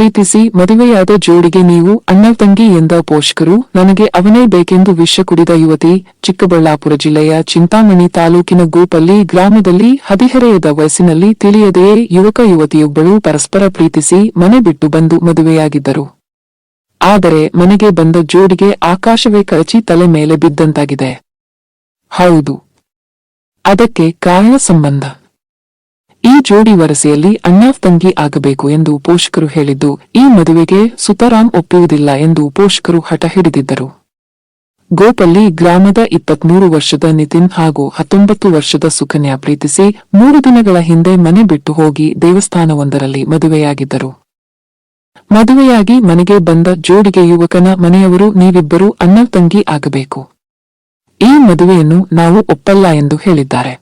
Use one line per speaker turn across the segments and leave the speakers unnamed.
ಪ್ರೀತಿಸಿ ಮದುವೆಯಾದ ಜೋಡಿಗೆ ನೀವು ಅಣ್ಣ ತಂಗಿ ಎಂದ ಪೋಷಕರು, ನನಗೆ ಅವನೇ ಬೇಕೆಂದು ವಿಷ ಕುಡಿದ ಯುವತಿ, ಚಿಕ್ಕಬಳ್ಳಾಪುರ ಜಿಲ್ಲೆಯ ಚಿಂತಾಮಣಿ ತಾಲೂಕಿನ ಗೋಪಲ್ಲಿ ಗ್ರಾಮದಲ್ಲಿ ಹದಿಹರೆಯದ ವಯಸ್ಸಿನಲ್ಲಿ ತಿಳಿಯದೆಯೇ ಯುವಕ ಯುವತಿಯೊಬ್ಬಳು ಪರಸ್ಪರ ಪ್ರೀತಿಸಿ ಮನೆ ಬಿಟ್ಟು ಬಂದು ಮದುವೆಯಾಗಿದ್ದರು. ಆದರೆ ಮನೆಗೆ ಬಂದ ಜೋಡಿಗೆ ಆಕಾಶವೇ ಕಳಚಿ ತಲೆ ಮೇಲೆ ಬಿದ್ದಂತಾಗಿದೆ. ಹೌದು. ಅದಕ್ಕೆ ಕಾರಣ ಸಂಬಂಧ. ಈ ಜೋಡಿ ವರಸೆಯಲ್ಲಿ ಅಣ್ಣ ತಂಗಿ ಆಗಬೇಕು ಎಂದು ಪೋಷಕರು ಹೇಳಿದ್ದು, ಈ ಮದುವೆಗೆ ಸುತರಾಮ್ ಒಪ್ಪುವುದಿಲ್ಲ ಎಂದು ಪೋಷಕರು ಹಠ ಹಿಡಿದಿದ್ದರು. ಗೋಪಲ್ಲಿ ಗ್ರಾಮದ ಇಪ್ಪತ್ಮೂರು ವರ್ಷದ ನಿತಿನ್ ಹಾಗೂ ಹತ್ತೊಂಬತ್ತು ವರ್ಷದ ಸುಕನ್ಯಾ ಪ್ರೀತಿಸಿ ಮೂರು ದಿನಗಳ ಹಿಂದೆ ಮನೆ ಬಿಟ್ಟು ಹೋಗಿ ದೇವಸ್ಥಾನವೊಂದರಲ್ಲಿ ಮದುವೆಯಾಗಿದ್ದರು. ಮದುವೆಯಾಗಿ ಮನೆಗೆ ಬಂದ ಜೋಡಿಗೆ ಯುವಕನ ಮನೆಯವರು, ನೀವಿಬ್ಬರೂ ಅಣ್ಣ ತಂಗಿ ಆಗಬೇಕು. ಈ ಮದುವೆಯನ್ನು ನಾವು ಒಪ್ಪಲ್ಲ ಎಂದು ಹೇಳಿದ್ದಾರೆ.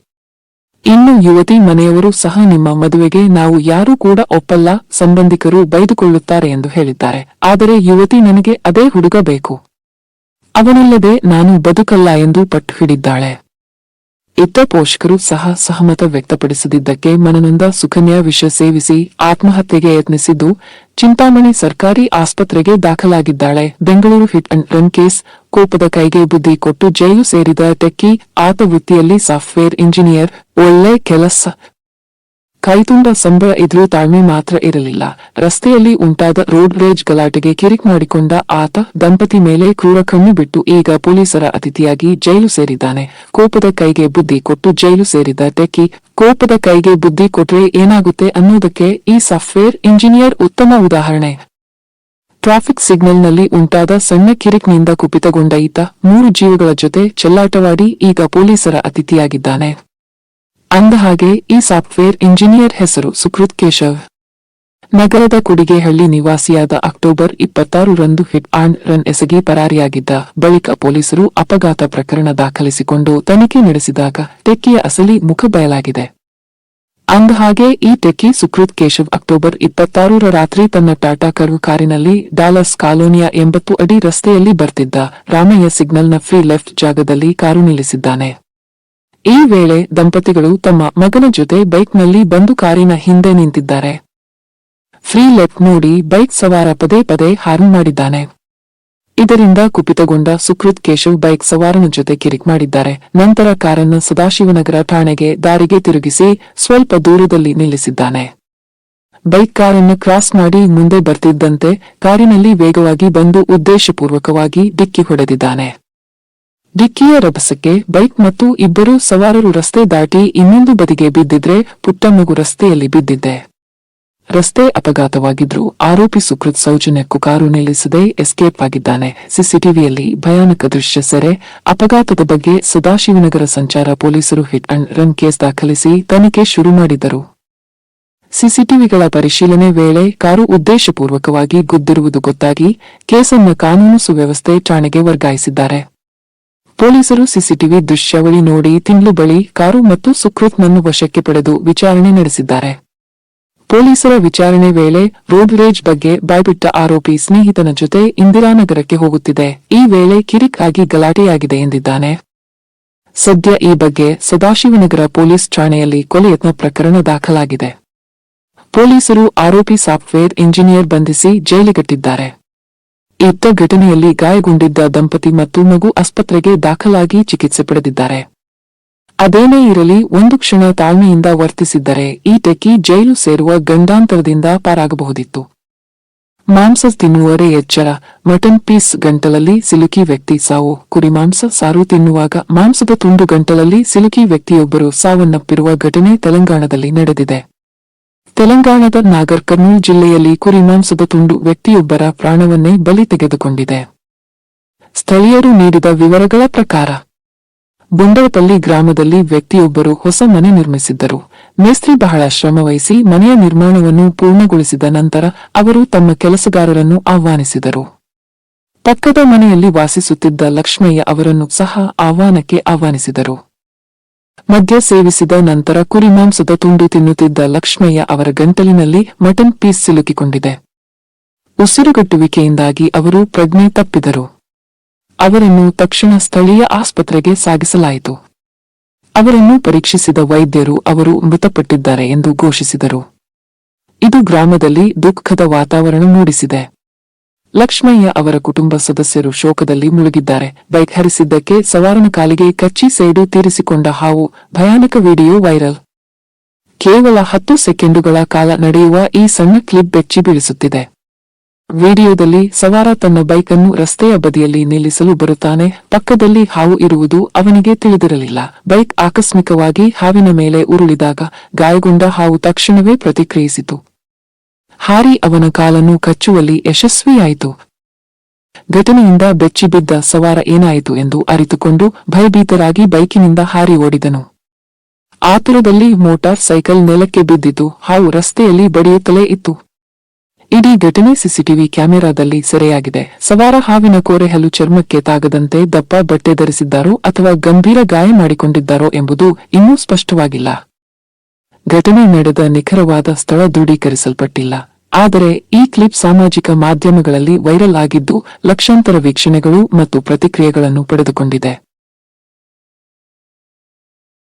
ಇನ್ನು ಯುವತಿ ಮನೆಯವರು ಸಹ ನಿಮ್ಮ ಮದುವೆಗೆ ನಾವು ಯಾರೂ ಕೂಡ ಒಪ್ಪಲ್ಲ, ಸಂಬಂಧಿಕರು ಬೈದುಕೊಳ್ಳುತ್ತಾರೆ ಎಂದು ಹೇಳಿದ್ದಾರೆ. ಆದರೆ ಯುವತಿ ನನಗೆ ಅದೇ ಹುಡುಗ ಬೇಕು. ಅವನಿಲ್ಲದೆ ನಾನು ಬದುಕಲ್ಲ ಎಂದು ಪಟ್ಟು ಹಿಡಿದ್ದಾಳೆ. ಇತ್ತ ಪೋಷಕರು ಸಹ ಸಹಮತ ವ್ಯಕ್ತಪಡಿಸದಿದ್ದಕ್ಕೆ ಮನನೊಂದ ಸುಕನ್ಯಾ ವಿಷ ಸೇವಿಸಿ ಆತ್ಮಹತ್ಯೆಗೆ ಯತ್ನಿಸಿದ್ದು, ಚಿಂತಾಮಣಿ ಸರ್ಕಾರಿ ಆಸ್ಪತ್ರೆಗೆ ದಾಖಲಾಗಿದ್ದಾಳೆ. Bengaluru hit and run case ಕೋಪದ ಕೈಗೆ ಬುದ್ಧಿ ಕೊಟ್ಟು ಜೈಲು ಸೇರಿದ ಟೆಕ್ಕಿ ಆತ ವೃತ್ತಿಯಲ್ಲಿ ಸಾಫ್ಟ್ವೇರ್ ಇಂಜಿನಿಯರ್, ಒಳ್ಳೆ ಕೆಲಸ. ಕೈತುಂಡ ಸಂಬಳ ಇದ್ರೂ ತಾಳ್ಮೆ ಮಾತ್ರ ಇರಲಿಲ್ಲ. ರಸ್ತೆಯಲ್ಲಿ ಉಂಟಾದ ರೋಡ್ ರೇಜ್ ಗಲಾಟೆಗೆ ಕಿರಿಕ್ ಮಾಡಿಕೊಂಡ ಆತ ದಂಪತಿ ಮೇಲೆ ಕ್ರೂರ ಕಣ್ಣು ಬಿಟ್ಟು ಈಗ ಪೊಲೀಸರ ಅತಿಥಿಯಾಗಿ ಜೈಲು ಸೇರಿದ್ದಾನೆ. ಕೋಪದ ಕೈಗೆ ಬುದ್ಧಿ ಕೊಟ್ಟು ಜೈಲು ಸೇರಿದ ಟೆಕ್ಕಿ, ಕೋಪದ ಕೈಗೆ ಬುದ್ಧಿ ಕೊಟ್ರೆ ಏನಾಗುತ್ತೆ ಅನ್ನೋದಕ್ಕೆ ಈ ಸಾಫ್ಟ್ವೇರ್ ಇಂಜಿನಿಯರ್ ಉತ್ತಮ ಉದಾಹರಣೆ. ಟ್ರಾಫಿಕ್ ಸಿಗ್ನಲ್ನಲ್ಲಿ ಉಂಟಾದ ಸಣ್ಣ ಕಿರಿಕ್ನಿಂದ ಕುಪಿತಗೊಂಡ ಈತ ಮೂರು ಜೀವಗಳ ಜೊತೆ ಚೆಲ್ಲಾಟವಾಡಿ ಈಗ ಪೊಲೀಸರ ಅತಿಥಿಯಾಗಿದ್ದಾನೆ. ಅಂದಹಾಗೆ ಈ ಸಾಫ್ಟ್ವೇರ್ ಇಂಜಿನಿಯರ್ ಹೆಸರು ಸುಕೃತ್ ಕೇಶವ್. ನಗರದ ಕುಡಿಗೆಹಳ್ಳಿ ನಿವಾಸಿಯಾದ ಅಕ್ಟೋಬರ್ ಇಪ್ಪತ್ತಾರು ರಂದು ಹಿಟ್ ಆಂಡ್ ರನ್ ಎಸಗಿ ಪರಾರಿಯಾಗಿದ್ದ ಬಳಿಕ ಪೊಲೀಸರು ಅಪಘಾತ ಪ್ರಕರಣ ದಾಖಲಿಸಿಕೊಂಡು ತನಿಖೆ ನಡೆಸಿದಾಗ ಟೆಕ್ಕಿಯ ಅಸಲಿ ಮುಖ ಬಯಲಾಗಿದೆ. ಅಂದಹಾಗೆ ಈ ಟೆಕ್ಕಿ ಸುಕೃತ್ ಕೇಶವ್ ಅಕ್ಟೋಬರ್ ಇಪ್ಪತ್ತಾರರ ರಾತ್ರಿ ತನ್ನ ಟಾಟಾ ಕರ್ವ್ ಕಾರಿನಲ್ಲಿ ಡಾಲಸ್ ಕಾಲೋನಿಯ ಎಂಬತ್ತು ಅಡಿ ರಸ್ತೆಯಲ್ಲಿ ಬರ್ತಿದ್ದ ರಾಮಯ್ಯ ಸಿಗ್ನಲ್ನ ಫ್ರೀ ಲೆಫ್ಟ್ ಜಾಗದಲ್ಲಿ ಕಾರು ನಿಲ್ಲಿಸಿದ್ದಾನೆ. ಈ ವೇಳೆ ದಂಪತಿಗಳು ತಮ್ಮ ಮಗನ ಜೊತೆ ಬೈಕ್ನಲ್ಲಿ ಬಂದು ಕಾರಿನ ಹಿಂದೆ ನಿಂತಿದ್ದಾರೆ. ಫ್ರೀ ಲೆಫ್ಟ್ ನೋಡಿ ಬೈಕ್ ಸವಾರ ಪದೇ ಪದೇ ಹಾರ್ನ್ ಮಾಡಿದ್ದಾನೆ. ಇದರಿಂದ ಕುಪಿತಗೊಂಡ ಸುಕೃತ್ ಕೇಶವ್ ಬೈಕ್ ಸವಾರನ ಜೊತೆ ಕಿರಿಕ್ ಮಾಡಿದ್ದಾರೆ. ನಂತರ ಕಾರನ್ನು ಸದಾಶಿವನಗರ ಠಾಣೆಗೆ ದಾರಿಗೆ ತಿರುಗಿಸಿ ಸ್ವಲ್ಪ ದೂರದಲ್ಲಿ ನಿಲ್ಲಿಸಿದ್ದಾನೆ. ಬೈಕ್ ಕಾರನ್ನು ಕ್ರಾಸ್ ಮಾಡಿ ಮುಂದೆ ಬರ್ತಿದ್ದಂತೆ ಕಾರಿನಲ್ಲಿ ವೇಗವಾಗಿ ಬಂದು ಉದ್ದೇಶಪೂರ್ವಕವಾಗಿ ಡಿಕ್ಕಿ ಹೊಡೆದಿದ್ದಾನೆ. ಡಿಕ್ಕಿಯ ರಭಸಕ್ಕೆ ಬೈಕ್ ಮತ್ತು ಇಬ್ಬರು ಸವಾರರು ರಸ್ತೆ ದಾಟಿ ಇನ್ನೊಂದು ಬದಿಗೆ ಬಿದ್ದಿದ್ರೆ ಪುಟ್ಟ ಮಗು ರಸ್ತೆಯಲ್ಲಿ ಬಿದ್ದಿದ್ದೆ. ರಸ್ತೆ ಅಪಘಾತವಾಗಿದ್ರು ಆರೋಪಿ ಸುಕೃತ್ ಸೌಜನ್ಯಕ್ಕೂ ಕಾರು ನಿಲ್ಲಿಸದೆ ಎಸ್ಕೇಪ್ ಆಗಿದ್ದಾನೆ. ಸಿಸಿಟಿವಿಯಲ್ಲಿ ಭಯಾನಕ ದೃಶ್ಯ ಸೆರೆ, ಅಪಘಾತದ ಬಗ್ಗೆ ಸದಾಶಿವನಗರ ಸಂಚಾರ ಪೊಲೀಸರು ಹಿಟ್ ಅಂಡ್ ರನ್ ಕೇಸ್ ದಾಖಲಿಸಿ ತನಿಖೆ ಶುರು ಮಾಡಿದರು. ಸಿಸಿಟಿವಿಗಳ ಪರಿಶೀಲನೆ ವೇಳೆ ಕಾರು ಉದ್ದೇಶಪೂರ್ವಕವಾಗಿ ಗುದ್ದಿರುವುದು ಗೊತ್ತಾಗಿ ಕೇಸನ್ನು ಕಾನೂನು ಸುವ್ಯವಸ್ಥೆ ಠಾಣೆಗೆ ವರ್ಗಾಯಿಸಿದ್ದಾರೆ. ಪೊಲೀಸರು ಸಿಸಿಟಿವಿ ದೃಶ್ಯಾವಳಿ ನೋಡಿ ತಿಂಗಳು ಬಳಿ ಕಾರು ಮತ್ತು ಸುಕೃತ್ನನ್ನು ವಶಕ್ಕೆ ಪಡೆದು ವಿಚಾರಣೆ ನಡೆಸಿದ್ದಾರೆ. ಪೊಲೀಸರ ವಿಚಾರಣೆ ವೇಳೆ ರೋಡ್ ರೇಜ್ ಬಗ್ಗೆ ಬಾಯ್ಬಿಟ್ಟ ಆರೋಪಿ ಸ್ನೇಹಿತನ ಜೊತೆ ಇಂದಿರಾನಗರಕ್ಕೆ ಹೋಗುತ್ತಿದೆ. ಈ ವೇಳೆ ಕಿರಿಕ್ ಆಗಿ ಗಲಾಟೆಯಾಗಿದೆ ಎಂದಿದ್ದಾನೆ. ಸದ್ಯ ಈ ಬಗ್ಗೆ ಸದಾಶಿವನಗರ ಪೊಲೀಸ್ ಠಾಣೆಯಲ್ಲಿ ಕೊಲೆಯತ್ನ ಪ್ರಕರಣ ದಾಖಲಾಗಿದೆ. ಪೊಲೀಸರು ಆರೋಪಿ ಸಾಫ್ಟ್ವೇರ್ ಇಂಜಿನಿಯರ್ ಬಂಧಿಸಿ ಜೈಲಿಗಟ್ಟಿದ್ದಾರೆ. ಇತ್ತ ಘಟನೆಯಲ್ಲಿ ಗಾಯಗೊಂಡಿದ್ದ ದಂಪತಿ ಮತ್ತು ಮಗು ಆಸ್ಪತ್ರೆಗೆ ದಾಖಲಾಗಿ ಚಿಕಿತ್ಸೆ ಪಡೆದಿದ್ದಾರೆ. ಅದೇನೇ ಇರಲಿ, ಒಂದು ಕ್ಷಣ ತಾಳ್ಮೆಯಿಂದ ವರ್ತಿಸಿದ್ದರೆ ಈ ಟೆಕ್ಕಿ ಜೈಲು ಸೇರುವ ಗಂಡಾಂತರದಿಂದ ಪಾರಾಗಬಹುದಿತ್ತು. ಮಾಂಸ ತಿನ್ನುವರೇ ಎಚ್ಚರ. ಮಟನ್ ಪೀಸ್ ಗಂಟಲಲ್ಲಿ ಸಿಲುಕಿ ವ್ಯಕ್ತಿ ಸಾವು. ಕುರಿಮಾಂಸ ಸಾರು ತಿನ್ನುವಾಗ ಮಾಂಸದ ತುಂಡು ಗಂಟಲಲ್ಲಿ ಸಿಲುಕಿ ವ್ಯಕ್ತಿಯೊಬ್ಬರು ಸಾವನ್ನಪ್ಪಿರುವ ಘಟನೆ ತೆಲಂಗಾಣದಲ್ಲಿ ನಡೆದಿದೆ. ತೆಲಂಗಾಣದ ನಾಗರ್ ಕರ್ನೂಲ್ ಜಿಲ್ಲೆಯಲ್ಲಿ ಕುರಿಮಾಂಸದ ತುಂಡು ವ್ಯಕ್ತಿಯೊಬ್ಬರ ಪ್ರಾಣವನ್ನೇ ಬಲಿ ತೆಗೆದುಕೊಂಡಿದೆ. ಸ್ಥಳೀಯರು ನೀಡಿದ ವಿವರಗಳ ಪ್ರಕಾರ ಬುಂಡವಪಲ್ಲಿ ಗ್ರಾಮದಲ್ಲಿ ವ್ಯಕ್ತಿಯೊಬ್ಬರು ಹೊಸ ಮನೆ ನಿರ್ಮಿಸಿದ್ದರು. ಮೇಸ್ತ್ರಿ ಬಹಳ ಶ್ರಮವಹಿಸಿ ಮನೆಯ ನಿರ್ಮಾಣವನ್ನು ಪೂರ್ಣಗೊಳಿಸಿದ ನಂತರ ಅವರು ತಮ್ಮ ಕೆಲಸಗಾರರನ್ನು ಆಹ್ವಾನಿಸಿದರು. ಪಕ್ಕದ ಮನೆಯಲ್ಲಿ ವಾಸಿಸುತ್ತಿದ್ದ ಲಕ್ಷ್ಮಯ್ಯ ಅವರನ್ನು ಸಹ ಆಹ್ವಾನಕ್ಕೆ ಆಹ್ವಾನಿಸಿದರು. ಮದ್ಯ ಸೇವಿಸಿದ ನಂತರ ಕುರಿಮಾಂಸದ ತುಂಡು ತಿನ್ನುತ್ತಿದ್ದ ಲಕ್ಷ್ಮಯ್ಯ ಅವರ ಗಂಟಲಿನಲ್ಲಿ ಮಟನ್ ಪೀಸ್ ಸಿಲುಕಿಕೊಂಡಿದೆ. ಉಸಿರುಗಟ್ಟುವಿಕೆಯಿಂದಾಗಿ ಅವರು ಪ್ರಜ್ಞೆ ತಪ್ಪಿದರು. ಅವರನ್ನು ತಕ್ಷಣ ಸ್ಥಳೀಯ ಆಸ್ಪತ್ರೆಗೆ ಸಾಗಿಸಲಾಯಿತು. ಅವರನ್ನು ಪರೀಕ್ಷಿಸಿದ ವೈದ್ಯರು ಅವರು ಮೃತಪಟ್ಟಿದ್ದಾರೆ ಎಂದು ಘೋಷಿಸಿದರು. ಇದು ಗ್ರಾಮದಲ್ಲಿ ದುಃಖದ ವಾತಾವರಣ ಮೂಡಿಸಿದೆ. ಲಕ್ಷ್ಮಯ್ಯ ಅವರ ಕುಟುಂಬ ಸದಸ್ಯರು ಶೋಕದಲ್ಲಿ ಮುಳುಗಿದ್ದಾರೆ. ಬೈಕ್ ಹರಿಸಿದ್ದಕ್ಕೆ ಸವಾರನ ಕಾಲಿಗೆ ಕಚ್ಚಿ ಸೇಡು ತೀರಿಸಿಕೊಂಡ ಹಾವು ಭಯಾನಕ ವಿಡಿಯೋ ವೈರಲ್. ಕೇವಲ ಹತ್ತು ಸೆಕೆಂಡುಗಳ ಕಾಲ ನಡೆಯುವ ಈ ಸಣ್ಣ ಕ್ಲಿಪ್ ಬೆಚ್ಚಿ ಬೀಳಿಸುತ್ತಿದೆ. ವಿಡಿಯೋದಲ್ಲಿ ಸವಾರ ತನ್ನ ಬೈಕನ್ನು ರಸ್ತೆಯ ಬದಿಯಲ್ಲಿ ನಿಲ್ಲಿಸಲು ಬರುತ್ತಾನೆ. ಪಕ್ಕದಲ್ಲಿ ಹಾವು ಇರುವುದು ಅವನಿಗೆ ತಿಳಿದಿರಲಿಲ್ಲ. ಬೈಕ್ ಆಕಸ್ಮಿಕವಾಗಿ ಹಾವಿನ ಮೇಲೆ ಉರುಳಿದಾಗ ಗಾಯಗೊಂಡ ಹಾವು ತಕ್ಷಣವೇ ಪ್ರತಿಕ್ರಿಯಿಸಿತು. ಹಾರಿ ಅವನ ಕಾಲನ್ನು ಕಚ್ಚುವಲ್ಲಿ ಯಶಸ್ವಿಯಾಯಿತು. ಘಟನೆಯಿಂದ ಬೆಚ್ಚಿಬಿದ್ದ ಸವಾರ ಏನಾಯಿತು ಎಂದು ಅರಿತುಕೊಂಡು ಭಯಭೀತರಾಗಿ ಬೈಕಿನಿಂದ ಹಾರಿ ಓಡಿದನು. ಆತುರದಲ್ಲಿ ಮೋಟಾರ್ ಸೈಕಲ್ ನೆಲಕ್ಕೆ ಬಿದ್ದಿತು. ಹಾವು ರಸ್ತೆಯಲ್ಲಿ ಬಡಿಯುತ್ತಲೇ ಇತ್ತು. ಇಡೀ ಘಟನೆ ಸಿಸಿಟಿವಿ ಕ್ಯಾಮೆರಾದಲ್ಲಿ ಸೆರೆಯಾಗಿದೆ. ಸವಾರ ಹಾವಿನ ಕೋರೆಹಲ್ಲು ಚರ್ಮಕ್ಕೆ ತಾಗದಂತೆ ದಪ್ಪ ಬಟ್ಟೆ ಧರಿಸಿದ್ದಾರೋ ಅಥವಾ ಗಂಭೀರ ಗಾಯ ಮಾಡಿಕೊಂಡಿದ್ದಾರೋ ಎಂಬುದು ಇನ್ನೂ ಸ್ಪಷ್ಟವಾಗಿಲ್ಲ. ಘಟನೆ ನಡೆದ ನಿಖರವಾದ ಸ್ಥಳ ದೃಢೀಕರಿಸಲ್ಪಟ್ಟಿಲ್ಲ. ಆದರೆ ಈ ಕ್ಲಿಪ್ ಸಾಮಾಜಿಕ ಮಾಧ್ಯಮಗಳಲ್ಲಿ ವೈರಲ್ ಆಗಿದ್ದು ಲಕ್ಷಾಂತರ ವೀಕ್ಷಣೆಗಳು ಮತ್ತು ಪ್ರತಿಕ್ರಿಯೆಗಳನ್ನು ಪಡೆದುಕೊಂಡಿದೆ.